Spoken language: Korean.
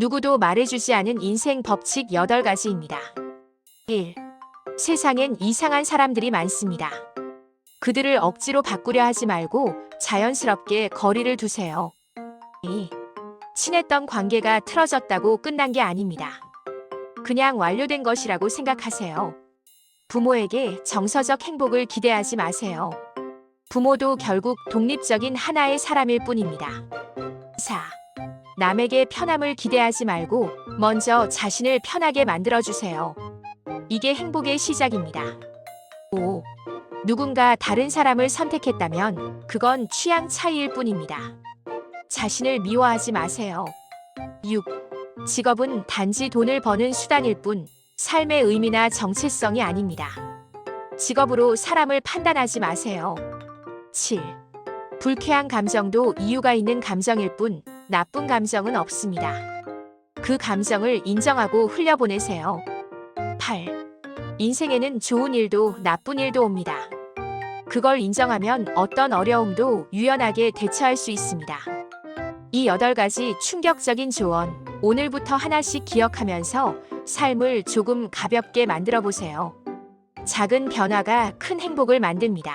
누구도 말해주지 않은 인생 법칙 8가지입니다. 1. 세상엔 이상한 사람들이 많습니다. 그들을 억지로 바꾸려 하지 말고 자연스럽게 거리를 두세요. 2. 친했던 관계가 틀어졌다고 끝난 게 아닙니다. 그냥 완료된 것이라고 생각하세요. 부모에게 정서적 행복을 기대하지 마세요. 부모도 결국 독립적인 하나의 사람일 뿐입니다. 4. 남에게 편함을 기대하지 말고 먼저 자신을 편하게 만들어주세요. 이게 행복의 시작입니다. 5. 누군가 다른 사람을 선택했다면 그건 취향 차이일 뿐입니다. 자신을 미워하지 마세요. 6. 직업은 단지 돈을 버는 수단일 뿐 삶의 의미나 정체성이 아닙니다. 직업으로 사람을 판단하지 마세요. 7. 불쾌한 감정도 이유가 있는 감정일 뿐 나쁜 감정은 없습니다. 그 감정을 인정하고 흘려보내세요. 8. 인생에는 좋은 일도 나쁜 일도 옵니다. 그걸 인정하면 어떤 어려움도 유연하게 대처할 수 있습니다. 이 8가지 충격적인 조언, 오늘부터 하나씩 기억하면서 삶을 조금 가볍게 만들어 보세요. 작은 변화가 큰 행복을 만듭니다.